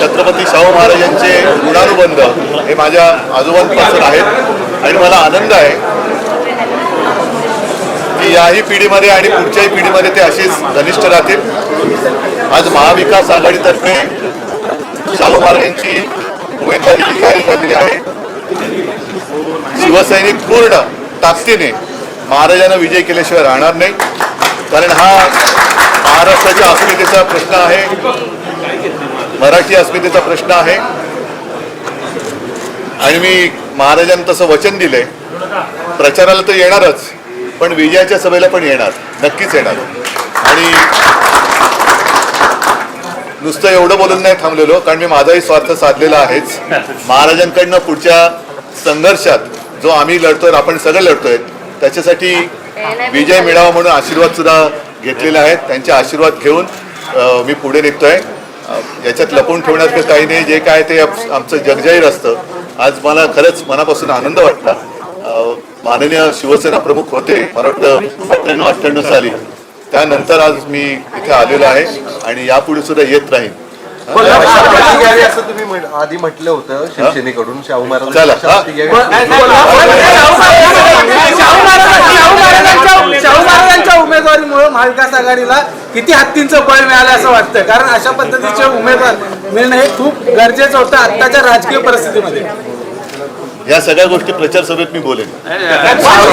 छत्रपती शाहू महाराजांचे गुणानुबंध हे माझ्या आजोबांपासून आहेत. आणि मला आनंद आहे की याही पिढीमध्ये आणि पुढच्याही पिढीमध्ये ते असेच घनिष्ठ राहतील. आज महाविकास आघाडीतर्फे शाहू महाराजांची उमेदवारी झालेली आहे. शिवसैनिक पूर्ण ताकदीने महाराजांना विजय केल्याशिवाय राहणार नाही. कारण हा महाराष्ट्राच्या अस्मितेचा प्रश्न आहे. मराठी अस्मितेचा प्रश्न आहे. आणि मी महाराजांना तसं वचन दिलंय. प्रचाराला तर येणारच पण विजयाच्या सभेला पण येणार. नक्कीच येणार. आणि नुसतं एवढं बोलून नाही थांबलेलो कारण मी माझाही स्वार्थ साधलेला आहेच. महाराजांकडनं पुढच्या संघर्षात जो आम्ही लढतोय आपण सगळे लढतोय त्याच्यासाठी विजय मिळावा म्हणून आशीर्वाद सुद्धा घेतलेले आहेत त्यांचे आशीर्वाद घेऊन मी पुढे निघतोय. याच्यात लपवून ठेवण्याचं काही नाही जे काय ते आम- आमचं जगजाहीर असतं आज मला खरंच मनापासून आनंद वाटला माननीय शिवसेना प्रमुख होते मला वाटतं अठ्ठ्याण्णव अठ्ठ्याण्णव साली त्यानंतर आज मी इथे आलेलो आहे आणि यापुढे सुद्धा येत राहीन शपथ घ्यावी असं तुम्ही म्हण- आधी म्हटलं होतं शिवसेनेकडून शाहू महाराज चला, हा. शाहू महाराजांच्या उमेदवारीमुळे महाविकास आघाडीला किती हत्तींचं बळ मिळालं असं वाटतं कारण अशा पद्धतीचे उमेदवार मिळणं हे खूप गरजेचं होतं आत्ताच्या राजकीय परिस्थितीमध्ये या सगळ्या गोष्टी प्रचार सभेत मी बोलेन शाहू